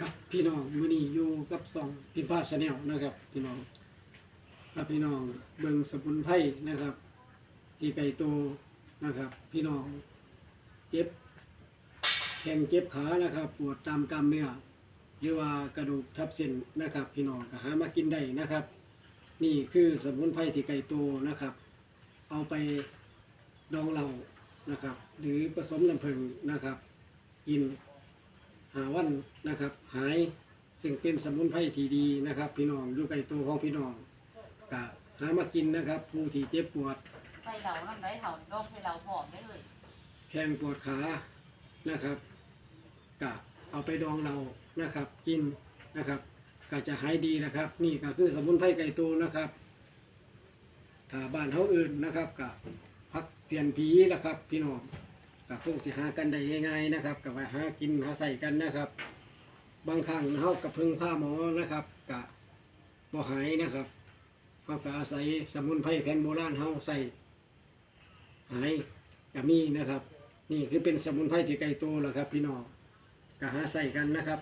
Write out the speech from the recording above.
ครับพี่น้องมื้อนี้อยู่กับสองพิมพ์พาชาแนลนะครับ พี่น้องถ้าพี่น้องเบิ่งสมุนไพรนะครับ ที่ไก่โตนะครับ พี่น้องเจ็บแขนเจ็บขานะครับ ปวดตามกล้ามเนื้อหรือว่ากระดูกทับเส้นนะครับ พี่น้องก็หามากินได้นะครับ นี่คือสมุนไพรที่ไก่โตนะครับ เอาไปดองเหล้านะครับ หรือผสมน้ำผึ้งนะครับกิน หาวันนะครับ หายซึ่งเป็นสมุนไพรที่ดีนะครับ พี่น้องอยู่ใกล้ตัวของพี่น้องกะหามากินนะครับ ผู้ที่เจ็บปวด ไปเหล่าน้ำไรเหล่าโรคให้เราผอมได้เลยแขนปวดขานะครับกะเอาไปดองเรานะครับ กินนะครับก็จะหายดีนะครับ นี่ก็คือสมุนไพรไก่ตัวนะครับถ้าบ้านเขาอื่นนะครับกะพักเสียนผีนะครับ พี่น้อง กับพวกสิหากันได้ง่ายๆนะครับกับไปหากินหาใส่กันนะครับ บางครั้งเฮากับพึ่งผ้าหมอนะครับกะบ่หายนะครับเขาก็อาศัยสมุนไพรแผ่นโบราณเขาใส่หายกับมีนะครับ นี่คือเป็นสมุนไพรที่ไกลตัวแล้วครับ พี่น้องก็หาใส่กันนะครับ